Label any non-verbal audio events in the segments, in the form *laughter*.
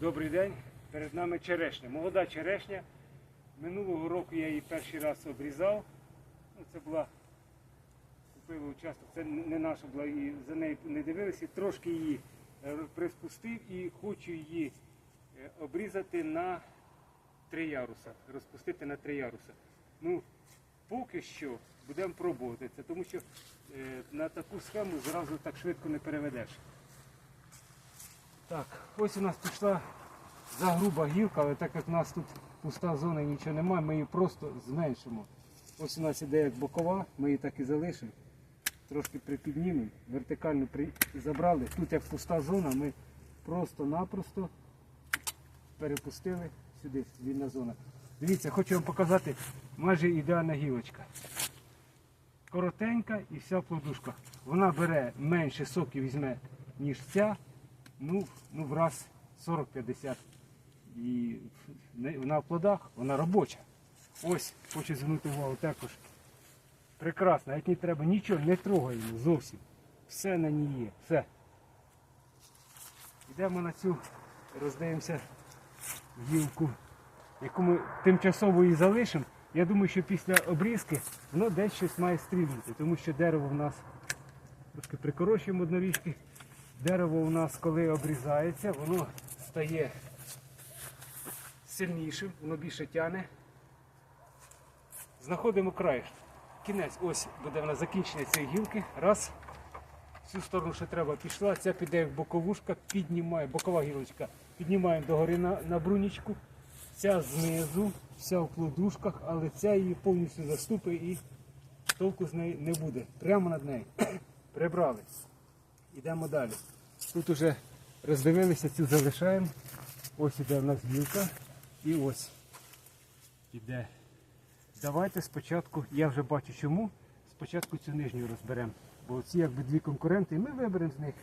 Добрий день. Перед нами черешня. Молода черешня. Минулого року я її перший раз обрізав. Ну, це була купили участок, це не наша була, і за нею не дивилися. Трошки її е, приспустив і хочу її е, обрізати на три яруса, розпустити на три яруса. Ну, поки що будемо пробувати це, тому що е, на таку схему зразу так швидко не переведеш. Так, ось у нас пішла загруба гілка, але так як у нас тут пуста зона нічого немає, ми її просто зменшимо. Ось у нас іде як бокова, ми її так і залишимо. Трошки припіднімемо, вертикально при... забрали. Тут як пуста зона, ми просто-напросто перепустили сюди, вільна зона. Дивіться, хочу вам показати майже ідеальна гілочка. Коротенька і вся плодушка. Вона бере менше соків візьме, ніж ця. Ну, ну в раз 40-50. І вона в плодах, вона робоча. Ось, хочу звернути увагу також. Прекрасно, як не треба, нічого не трогаємо зовсім. Все на ній є. Все. Йдемо на цю, роздивимося гілку, яку ми тимчасово її залишимо. Я думаю, що після обрізки воно десь щось має стрільнути, тому що дерево в нас трошки прикорочуємо однорічки. Дерево у нас, коли обрізається, воно стає сильнішим, воно більше тяне. Знаходимо краєш. Кінець, ось буде в нас закінчення цієї гілки. Раз. В цю сторону ще треба пішла, ця піде як боковушка, піднімає, бокова гілочка, піднімаємо догори на, на брунічку. Ця знизу, вся в плодушках, але ця її повністю заступить і толку з неї не буде. Прямо над нею. *coughs* Прибрали. Йдемо далі. Тут уже роздивилися, цю залишаємо. Ось іде в нас гілка. І ось іде. Давайте спочатку, я вже бачу чому, спочатку цю нижню розберемо. Бо ці якби дві конкуренти, і ми виберемо з них.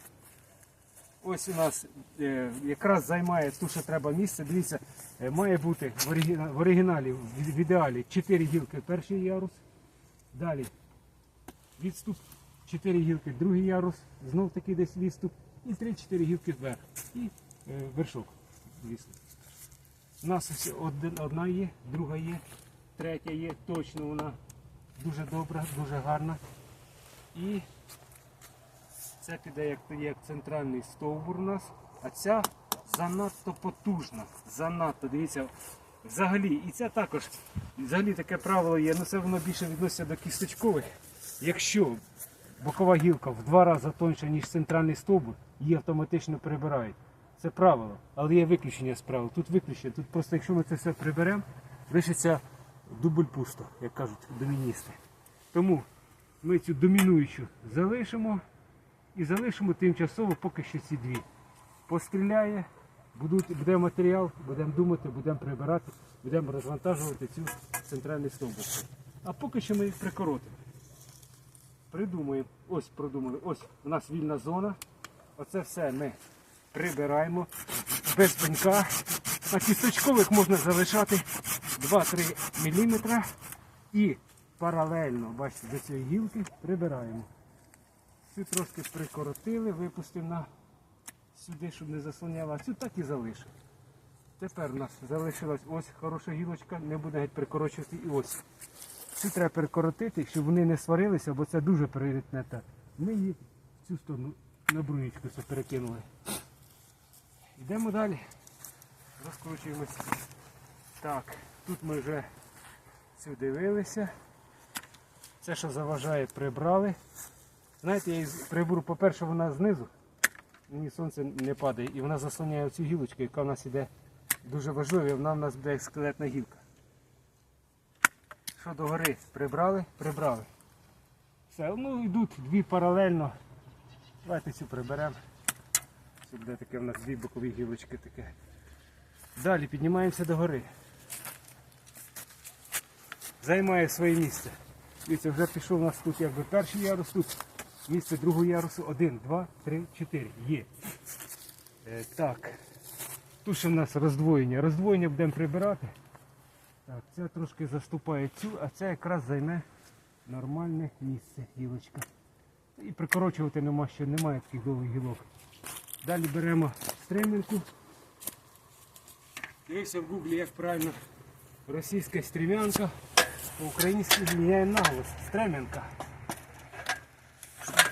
Ось у нас е, якраз займає ту, що треба місце. Дивіться, е, має бути в, оригіна- в оригіналі, в, в ідеалі 4 гілки перший ярус. Далі відступ, 4 гілки другий ярус, знов таки десь відступ. І 3-4 гілки вверх. І е, вершок. звісно. У нас ось одна є, друга є, третя є, точно вона дуже добра, дуже гарна. І це піде як, як центральний стовбур у нас, а ця занадто потужна. Занадто, дивіться, взагалі, і це також, взагалі таке правило є, ну це воно більше відноситься до кісточкових. Якщо бокова гілка в два рази тоньша, ніж центральний стовбур, її автоматично прибирають. Це правило, але є виключення з правил. Тут виключення. Тут просто якщо ми це все приберемо, лишиться дубль пусто, як кажуть доміністи. Тому ми цю домінуючу залишимо і залишимо тимчасово поки що ці дві. Постріляє, буде матеріал, будемо думати, будемо прибирати, будемо розвантажувати цю центральний стовбур. А поки що ми їх прикоротимо. Придумаємо, ось продумали, ось у нас вільна зона. Оце все ми прибираємо без пенька. На кісточкових можна залишати 2-3 мм і паралельно, бачите, до цієї гілки прибираємо. Цю трошки прикоротили, випустимо на сюди, щоб не заслоняла, а цю так і залишимо. Тепер у нас залишилась ось хороша гілочка, не буде геть прикорочувати і ось. Цю треба перекоротити, щоб вони не сварилися, бо це дуже пріоритетно. Ми її в цю сторону на брунічку перекинули. Йдемо далі. Розкручуємося. Так, тут ми вже цю дивилися. Це, що заважає, прибрали. Знаєте, я із прибору, по-перше, вона знизу, мені сонце не падає, і вона заслоняє цю гілочку, яка в нас іде дуже важлива, вона в нас буде як скелетна гілка. Що до гори прибрали? Прибрали. Все, ну йдуть дві паралельно. Давайте цю приберемо. Це буде таке в нас дві бокові гілочки таке. Далі піднімаємося до гори. Займає своє місце. Дивіться, вже пішов у нас тут якби перший ярус, тут місце другого ярусу. Один, два, три, чотири. Є. Е, так. Тут ще в нас роздвоєння. Роздвоєння будемо прибирати. Так, це трошки заступає цю, а це якраз займе нормальне місце гілочка. І прикорочувати нема що, немає таких довгих гілок. Далі беремо стремінку, Дивився в гуглі, як правильно російська стрімянка, по-українськи міняє наголос. Стремянка.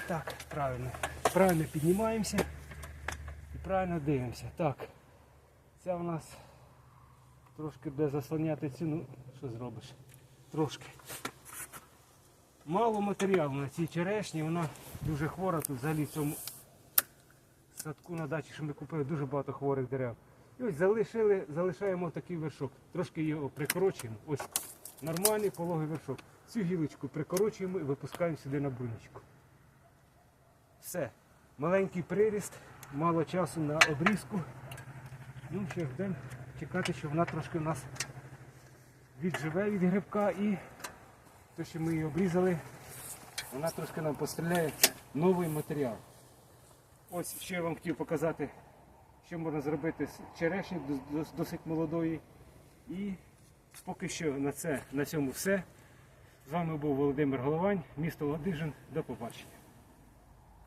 Так, правильно. Правильно піднімаємося і правильно дивимося. Так. Ця у нас трошки буде заслоняти ціну. Що зробиш? Трошки. Мало матеріалу на цій черешні, вона дуже хвора. Тут взагалі в цьому садку на дачі, що ми купили, дуже багато хворих дерев. І ось залишили, залишаємо такий вершок. Трошки його прикорочуємо. Ось нормальний пологий вершок. Цю гілочку прикорочуємо і випускаємо сюди на брунічку. Все. Маленький приріст, мало часу на обрізку. Ну, ще ждемо чекати, що вона трошки у нас відживе від грибка і те, що ми її обрізали, вона трошки нам постріляє новий матеріал. Ось ще я вам хотів показати, що можна зробити з черешні дос- дос- досить молодої. І поки що на, це, на цьому все. З вами був Володимир Головань, місто Ладижин. До побачення.